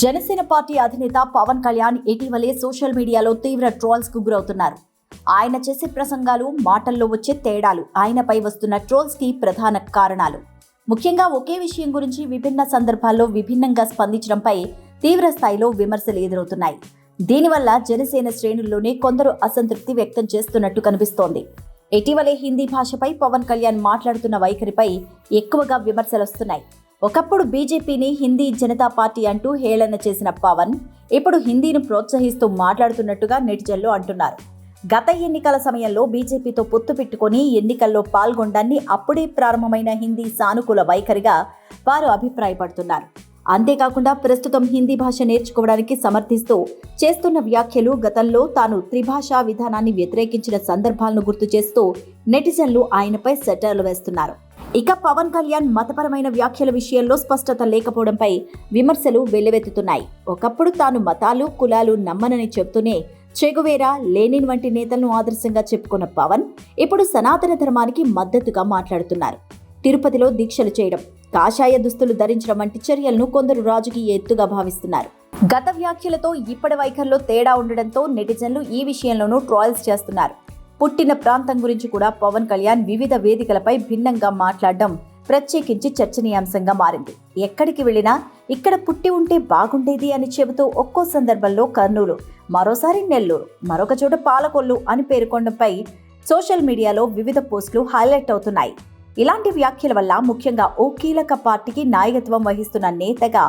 Janasena party అధినేత పవన్ కళ్యాణ్ ఇటీవలే social మీడియాలో తీవ్ర ట్రోల్స్కు గురవుతున్నారు. ఆయన చేసే ప్రసంగాలు మాటల్లో వచ్చే తేడాలు ఆయనపై వస్తున్న ట్రోల్స్కి ప్రధాన కారణాలు. ముఖ్యంగా ఒకే విషయం గురించి విభిన్న సందర్భాల్లో విభిన్నంగా స్పందించడంపై తీవ్ర స్థాయిలో విమర్శలు ఎదురవుతున్నాయి. దీనివల్ల జనసేన శ్రేణుల్లోనే కొందరు అసంతృప్తి వ్యక్తం చేస్తున్నట్టు కనిపిస్తోంది. ఇటీవలే హిందీ భాషపై పవన్ కళ్యాణ్ మాట్లాడుతున్న వైఖరిపై ఎక్కువగా విమర్శలు వస్తున్నాయి. ఒకప్పుడు బీజేపీని హిందీ జనతా పార్టీ అంటూ హేళన చేసిన పవన్ ఇప్పుడు హిందీని ప్రోత్సహిస్తూ మాట్లాడుతున్నట్టుగా నెటిజన్లు అంటున్నారు. గత ఎన్నికల సమయంలో బీజేపీతో పొత్తు పెట్టుకొని ఎన్నికల్లో పాల్గొనడాన్ని అప్పుడే ప్రారంభమైన హిందీ సానుకూల వైఖరిగా వారు అభిప్రాయపడుతున్నారు. అంతేకాకుండా ప్రస్తుతం హిందీ భాష నేర్చుకోవడానికి సమర్థిస్తూ చేస్తున్న వ్యాఖ్యలు గతంలో తాను త్రిభాషా విధానాన్ని వ్యతిరేకించిన సందర్భాలను గుర్తు చేస్తూ నెటిజన్లు ఆయనపై సెటర్లు వేస్తున్నారు. ఇక పవన్ కళ్యాణ్ మతపరమైన వ్యాఖ్యల విషయంలో స్పష్టత లేకపోవడంపై విమర్శలు వెల్లువెత్తుతున్నాయి. ఒకప్పుడు తాను మతాలు కులాలు నమ్మనని చెబుతూనే చెగువేరా లేనిన్ వంటి నేతలను ఆదర్శంగా చెప్పుకున్న పవన్ ఇప్పుడు సనాతన ధర్మానికి మద్దతుగా మాట్లాడుతున్నారు. తిరుపతిలో దీక్షలు చేయడం కాషాయ దుస్తులు ధరించడం వంటి చర్యలను కొందరు రాజకీయ ఎత్తుగా భావిస్తున్నారు. గత వ్యాఖ్యలతో ఇప్పటి వైఖరిలో తేడా ఉండడంతో నెటిజన్లు ఈ విషయంలోనూ ట్రాయల్స్ చేస్తున్నారు. పుట్టిన ప్రాంతం గురించి కూడా పవన్ కళ్యాణ్ వివిధ వేదికలపై భిన్నంగా మాట్లాడడం ప్రత్యేకించి చర్చనీయాంశంగా మారింది. ఎక్కడికి వెళ్ళినా ఇక్కడ పుట్టి ఉంటే బాగుండేది అని చెబుతూ ఒక్కో సందర్భంలో కర్నూలు మరోసారి నెల్లూరు మరొక చోట పాలకొల్లు అని పేర్కొనడంపై సోషల్ మీడియాలో వివిధ పోస్టులు హైలైట్ అవుతున్నాయి. ఇలాంటి వ్యాఖ్యల వల్ల ముఖ్యంగా ఓ కీలక పార్టీకి నాయకత్వం వహిస్తున్న నేతగా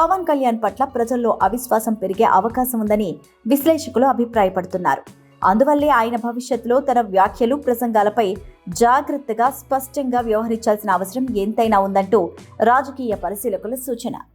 పవన్ కళ్యాణ్ పట్ల ప్రజల్లో అవిశ్వాసం పెరిగే అవకాశం ఉందని విశ్లేషకులు అభిప్రాయపడుతున్నారు. అందువల్లే ఆయన భవిష్యత్తులో తన వ్యాఖ్యలు ప్రసంగాలపై జాగ్రత్తగా స్పష్టంగా వ్యవహరించాల్సిన అవసరం ఎంతైనా ఉందంటూ రాజకీయ పరిశీలకుల సూచన.